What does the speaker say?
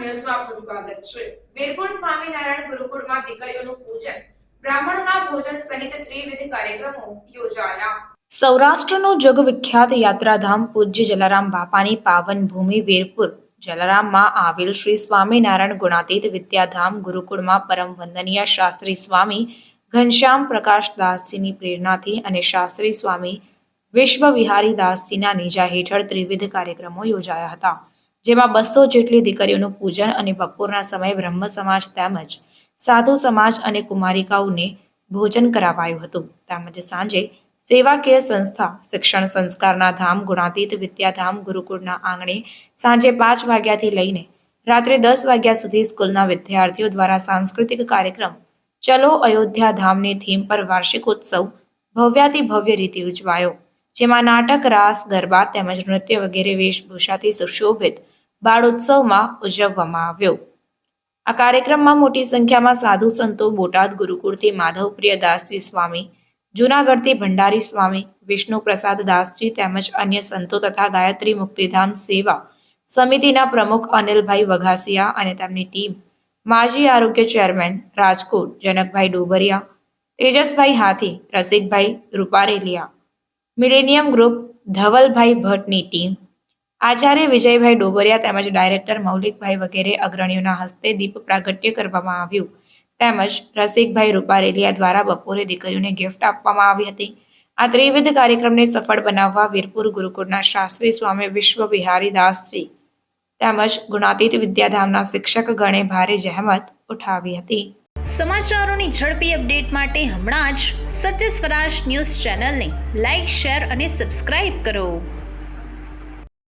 ન્યૂઝમાં આપનું સ્વાગત છે. વીરપુર સ્વામિનારાયણ ગુરુકુળમાં દીકરીઓનું પૂજન. બ્રાહ્મણોના ભોજન સહિત ત્રિવિધ કાર્યક્રમો યોજાયા. સૌરાષ્ટ્રનું જગવિખ્યાત યાત્રાધામ પૂજ્ય જલારામ બાપાની પાવન ભૂમિ વીરપુર. જલારામમાં આવેલ શ્રી સ્વામિનારાયણ ગુણાતીત વિદ્યાધામ ગુરુકુળમાં પરમ વંદનીય શાસ્ત્રી સ્વામી ઘનશ્યામ પ્રકાશ દાસજીની પ્રેરણાથી અને શાસ્ત્રી સ્વામી વિશ્વ વિહારી દાસજીના નીજા હેઠળ ત્રિવિધ કાર્યક્રમો યોજાયા હતા. જેમાં બસો જેટલી દીકરીઓનું પૂજન અને બપોરના સમયે બ્રહ્મ સમાજ તેમજ સાધુ સમાજ અને કુમારિકાઓને ભોજન કરાવાયું હતું. તેમજ સાંજે સેવાકીય સંસ્થા શિક્ષણ સંસ્કારના ધામ, ગુણાતીત વિદ્યાધામ, ગુરુકુળના આંગણે સાંજે પાંચ વાગ્યાથી લઈને રાત્રે દસ વાગ્યા સુધી સ્કૂલના વિદ્યાર્થીઓ દ્વારા સાંસ્કૃતિક કાર્યક્રમ ચલો અયોધ્યા ધામની થીમ પર વાર્ષિકોત્સવ ભવ્યાતિ ભવ્ય રીતે ઉજવાયો, જેમાં નાટક, રાસ, ગરબા તેમજ નૃત્ય વગેરે વેશભૂષાથી સુશોભિત બાળોત્સવમાં ઉજવવામાં આવ્યો. આ કાર્યક્રમમાં મોટી સંખ્યામાં સાધુ સંતો, બોટાદ ગુરુકુળથી માધવપ્રિય દાસજી સ્વામી, જૂનાગઢથી ભંડારી સ્વામી, વિષ્ણુ પ્રસાદ દાસજી તેમજ અન્ય સંતો તથા ગાયત્રી મુક્તિધામ સેવા સમિતિના પ્રમુખ અનિલભાઈ વઘાસિયા અને તેમની ટીમ, માજી આરોગ્ય chairman Rajkot Janakbhai Dobariya, Tejasbhai Hathi, Rasikbhai Rupareliya, millennium group Dhavalbhai ભટ્ટની ટીમ આચાર્ય વિજયભાઈ ડોબરિયા તેમજ ડાયરેક્ટર મૌલિકભાઈ વગેરે અગ્રણીઓના હસ્તે દીપ પ્રાગટ્ય કરવામાં આવ્યું. તેમજ રસિકભાઈ રૂપારેલિયા દ્વારા બપોરે દીકરીઓને ગિફ્ટ આપવામાં આવી હતી. આ ત્રિવિધ કાર્યક્રમને સફળ બનાવવા વીરપુર ગુરુકુળના શાસ્ત્રી સ્વામી વિશ્વ વિહારી દાસજી તેમજ ગુણાતીત વિદ્યાધામના શિક્ષક ગણે ભારે જહેમત ઉઠાવી હતી. સમાચારોની ઝડપી અપડેટ માટે હમણાં જ સત્ય સ્વરાજ ન્યૂઝ ચેનલને લાઇક શેર અને સબસ્ક્રાઇબ કરો.